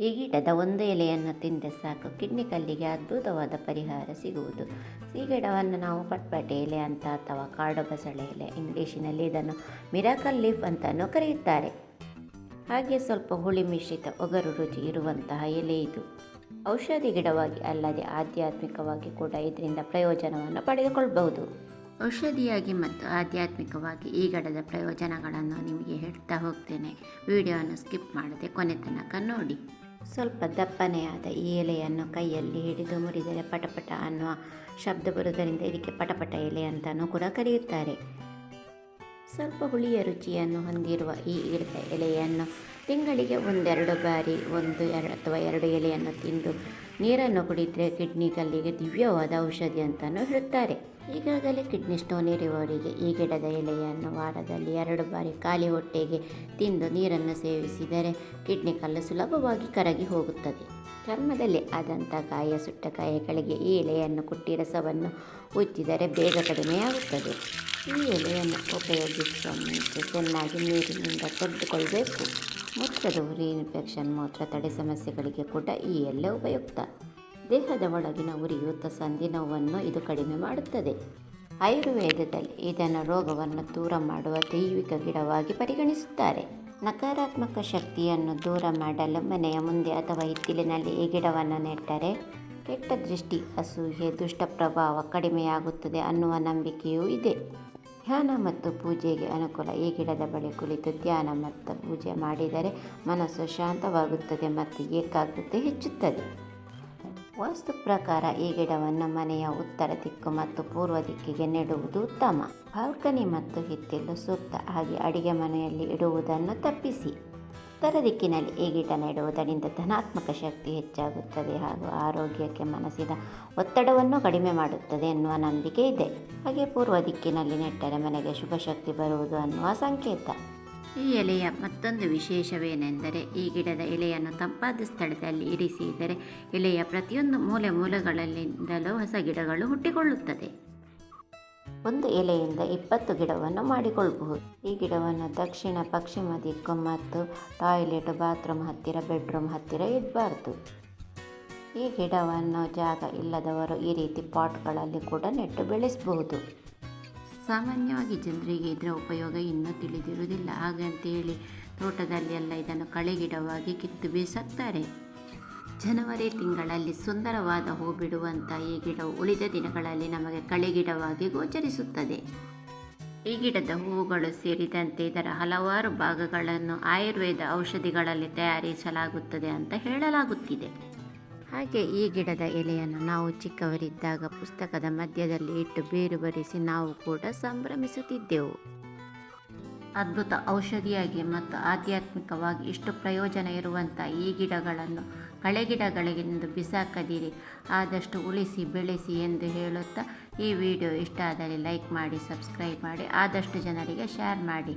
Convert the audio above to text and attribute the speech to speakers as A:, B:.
A: ಈ ಗಿಡದ ಒಂದು ಎಲೆಯನ್ನು ತಿಂದರೆ ಸಾಕು. ಕಿಡ್ನಿ ಕಲ್ಲಿಗೆ ಅದ್ಭುತವಾದ ಪರಿಹಾರ ಸಿಗುವುದು. ಈ ಗಿಡವನ್ನು ನಾವು ಪಟ್ಪಟೆ ಎಲೆ ಅಂತ ಅಥವಾ ಕಾಡು ಬಸಳೆ ಎಲೆ, ಇಂಗ್ಲೀಷಿನಲ್ಲಿ ಇದನ್ನು ಮಿರಾಕಲ್ ಲೀಫ್ ಅಂತಲೂ ಕರೆಯುತ್ತಾರೆ. ಹಾಗೆ ಸ್ವಲ್ಪ ಹುಳಿ ಮಿಶ್ರಿತ ಒಗರು ರುಚಿ ಇರುವಂತಹ ಎಲೆ ಇದು. ಔಷಧಿ ಗಿಡವಾಗಿ ಅಲ್ಲದೆ ಆಧ್ಯಾತ್ಮಿಕವಾಗಿ ಕೂಡ ಇದರಿಂದ ಪ್ರಯೋಜನವನ್ನು ಪಡೆದುಕೊಳ್ಳಬಹುದು ಔಷಧಿಯಾಗಿ ಮತ್ತು ಆಧ್ಯಾತ್ಮಿಕವಾಗಿ ಈ ಗಿಡದ ಪ್ರಯೋಜನಗಳನ್ನು ನಿಮಗೆ ಹೇಳ್ತಾ ಹೋಗ್ತೇನೆ. ವಿಡಿಯೋವನ್ನು ಸ್ಕಿಪ್ ಮಾಡದೆ ಕೊನೆ ತನಕ ನೋಡಿ. ಸ್ವಲ್ಪ ದಪ್ಪನೆಯಾದ ಈ ಎಲೆಯನ್ನು ಕೈಯಲ್ಲಿ ಹಿಡಿದು ಮುರಿದರೆ ಪಟಪಟ ಅನ್ನುವ ಶಬ್ದ ಬರುವುದರಿಂದ ಇದಕ್ಕೆ ಪಟಪಟ ಎಲೆ ಅಂತಲೂ ಕೂಡ ಕರೆಯುತ್ತಾರೆ. ಸ್ವಲ್ಪ ಹುಳಿಯ ರುಚಿಯನ್ನು ಹೊಂದಿರುವ ಈ ಗಿಡದ ಎಲೆಯನ್ನು ತಿಂಗಳಿಗೆ ಒಂದೆರಡು ಬಾರಿ, ಒಂದು ಎರಡು ಅಥವಾ ಎರಡು ಎಲೆಯನ್ನು ತಿಂದು ನೀರನ್ನು ಕುಡಿದರೆ ಕಿಡ್ನಿ ಕಲ್ಲಿಗೆ ದಿವ್ಯವಾದ ಔಷಧಿ ಅಂತಲೂ ಹೇಳುತ್ತಾರೆ. ಈಗಾಗಲೇ ಕಿಡ್ನಿ ಸ್ಟೋನ್ ಇರುವವರಿಗೆ ಈ ಗಿಡದ ಎಲೆಯನ್ನು ವಾರದಲ್ಲಿ ಎರಡು ಬಾರಿ ಖಾಲಿ ಹೊಟ್ಟೆಗೆ ತಿಂದು ನೀರನ್ನು ಸೇವಿಸಿದರೆ ಕಿಡ್ನಿ ಕಲ್ಲು ಸುಲಭವಾಗಿ ಕರಗಿ ಹೋಗುತ್ತದೆ. ಚರ್ಮದಲ್ಲಿ ಆದಂಥ ಗಾಯ, ಸುಟ್ಟ ಗಾಯಗಳಿಗೆ ಈ ಎಲೆಯನ್ನು ಕುಟ್ಟಿ ರಸವನ್ನು ಉಜ್ಜಿದರೆ ಬೇಗ ಕಡಿಮೆಯಾಗುತ್ತದೆ. ಈ ಎಲೆಯನ್ನು ಉಪಯೋಗಿಸುವ ಮುಂಚೆ ಚೆನ್ನಾಗಿ ನೀರಿನಿಂದ ತೊಳೆದುಕೊಳ್ಬೇಕು ಮೂತ್ರದ ಉರಿ ಇನ್ಫೆಕ್ಷನ್, ಮೂತ್ರ ತಡೆ ಸಮಸ್ಯೆಗಳಿಗೆ ಕೂಡ ಈ ಎಲೆ ಉಪಯುಕ್ತ. ದೇಹದ ಒಳಗಿನ ಉರಿಯೂತ ಸಂಧಿ ನೋವನ್ನು ಇದು ಕಡಿಮೆ ಮಾಡುತ್ತದೆ. ಆಯುರ್ವೇದದಲ್ಲಿ ಇದನ್ನು ರೋಗವನ್ನು ದೂರ ಮಾಡುವ ದೈವಿಕ ಗಿಡವಾಗಿ ಪರಿಗಣಿಸುತ್ತಾರೆ. ನಕಾರಾತ್ಮಕ ಶಕ್ತಿಯನ್ನು ದೂರ ಮಾಡಲು ಮನೆಯ ಮುಂದೆ ಅಥವಾ ಹಿತ್ತಿಲಿನಲ್ಲಿ ಈ ಗಿಡವನ್ನು ನೆಟ್ಟರೆ ಕೆಟ್ಟ ದೃಷ್ಟಿ ಅಸೂಹೆ ದುಷ್ಟ ಪ್ರಭಾವ ಕಡಿಮೆಯಾಗುತ್ತದೆ ಅನ್ನುವ ನಂಬಿಕೆಯೂ ಇದೆ. ಧ್ಯಾನ ಮತ್ತು ಪೂಜೆಗೆ ಅನುಕೂಲ, ಈ ಗಿಡದ ಬಳಿ ಕುಳಿತು ಧ್ಯಾನ ಮತ್ತು ಪೂಜೆ ಮಾಡಿದರೆ ಮನಸ್ಸು ಶಾಂತವಾಗುತ್ತದೆ ಮತ್ತು ಏಕಾಗ್ರತೆ ಹೆಚ್ಚುತ್ತದೆ. ವಾಸ್ತು ಪ್ರಕಾರ ಈ ಗಿಡವನ್ನು ಮನೆಯ ಉತ್ತರ ದಿಕ್ಕು ಮತ್ತು ಪೂರ್ವ ದಿಕ್ಕಿಗೆ ನೆಡುವುದು ಉತ್ತಮ. ಬಾಲ್ಕನಿ ಮತ್ತು ಹಿತ್ತಿಲು ಸೂಕ್ತ ಹಾಗೆ ಅಡಿಗೆ ಮನೆಯಲ್ಲಿ ಇಡುವುದನ್ನು ತಪ್ಪಿಸಿ. ಉತ್ತರ ದಿಕ್ಕಿನಲ್ಲಿ ಈ ಗಿಡ ನೆಡುವುದರಿಂದ ಧನಾತ್ಮಕ ಶಕ್ತಿ ಹೆಚ್ಚಾಗುತ್ತದೆ ಹಾಗೂ ಆರೋಗ್ಯಕ್ಕೆ ಮನಸ್ಸಿನ ಒತ್ತಡವನ್ನು ಕಡಿಮೆ ಮಾಡುತ್ತದೆ ಎನ್ನುವ ನಂಬಿಕೆ ಇದೆ. ಹಾಗೆ ಪೂರ್ವ ದಿಕ್ಕಿನಲ್ಲಿ ನೆಟ್ಟರೆ ಮನೆಗೆ ಶುಭ ಶಕ್ತಿ ಬರುವುದು ಅನ್ನುವ ಸಂಕೇತ. ಈ ಎಲೆಯ ಮತ್ತೊಂದು ವಿಶೇಷವೇನೆಂದರೆ, ಈ ಗಿಡದ ಎಲೆಯನ್ನು ತಂಪಾದ ಸ್ಥಳದಲ್ಲಿ ಇರಿಸಿದರೆ ಎಲೆಯ ಪ್ರತಿಯೊಂದು ಮೂಲೆ ಮೂಲೆಗಳಲ್ಲಿಂದಲೂ ಹೊಸ ಗಿಡಗಳು ಹುಟ್ಟಿಕೊಳ್ಳುತ್ತದೆ. ಒಂದು ಎಲೆಯಿಂದ ಇಪ್ಪತ್ತು ಗಿಡವನ್ನು ಮಾಡಿಕೊಳ್ಳಬಹುದು ಈ ಗಿಡವನ್ನು ದಕ್ಷಿಣ, ಪಶ್ಚಿಮ ದಿಕ್ಕು ಮತ್ತು ಟಾಯ್ಲೆಟ್, ಬಾತ್ರೂಮ್ ಹತ್ತಿರ, ಬೆಡ್ರೂಮ್ ಹತ್ತಿರ ಇಡಬಾರ್ದು. ಈ ಗಿಡವನ್ನು ಜಾಗ ಇಲ್ಲದವರು ಈ ರೀತಿ ಪಾಟ್ಗಳಲ್ಲಿ ಕೂಡ ನೆಟ್ಟು ಬೆಳೆಸಬಹುದು. ಸಾಮಾನ್ಯವಾಗಿ ಜನರಿಗೆ ಇದರ ಉಪಯೋಗ ಇನ್ನೂ ತಿಳಿದಿರುವುದಿಲ್ಲ. ಹಾಗಂತೇಳಿ ತೋಟದಲ್ಲಿ ಎಲ್ಲ ಇದನ್ನು ಕಳೆಗಿಡವಾಗಿ ಕಿತ್ತು ಬೀಸುತ್ತಾರೆ ಜನವರಿ ತಿಂಗಳಲ್ಲಿ ಸುಂದರವಾದ ಹೂ ಬಿಡುವಂಥ ಈ ಗಿಡವು ಉಳಿದ ದಿನಗಳಲ್ಲಿ ನಮಗೆ ಕಳೆಗಿಡವಾಗಿ ಗೋಚರಿಸುತ್ತದೆ. ಈ ಗಿಡದ ಹೂವುಗಳು ಸೇರಿದಂತೆ ಇದರ ಹಲವಾರು ಭಾಗಗಳನ್ನು ಆಯುರ್ವೇದ ಔಷಧಿಗಳಲ್ಲಿ ತಯಾರಿಸಲಾಗುತ್ತದೆ ಅಂತ ಹೇಳಲಾಗುತ್ತಿದೆ. ಹಾಗೆ ಈ ಗಿಡದ ಎಲೆಯನ್ನು ನಾವು ಚಿಕ್ಕವರಿದ್ದಾಗ ಪುಸ್ತಕದ ಮಧ್ಯದಲ್ಲಿ ಇಟ್ಟು ಬೇರು ಬರಿಸಿ ನಾವು ಕೂಡ ಸಂಭ್ರಮಿಸುತ್ತಿದ್ದೆವು. ಅದ್ಭುತ ಔಷಧಿಯಾಗಿ ಮತ್ತು ಆಧ್ಯಾತ್ಮಿಕವಾಗಿ ಇಷ್ಟು ಪ್ರಯೋಜನ ಇರುವಂಥ ಈ ಗಿಡಗಳನ್ನು ಕಳೆ ಗಿಡಗಳಿಗೆಂದು ಬಿಸಾಕದಿರಿ, ಆದಷ್ಟು ಉಳಿಸಿ ಬೆಳೆಸಿ ಎಂದು ಹೇಳುತ್ತಾ ಈ ವಿಡಿಯೋ ಇಷ್ಟ ಆದರೆ ಲೈಕ್ ಮಾಡಿ, ಸಬ್ಸ್ಕ್ರೈಬ್ ಮಾಡಿ, ಆದಷ್ಟು ಜನರಿಗೆ ಶೇರ್ ಮಾಡಿ.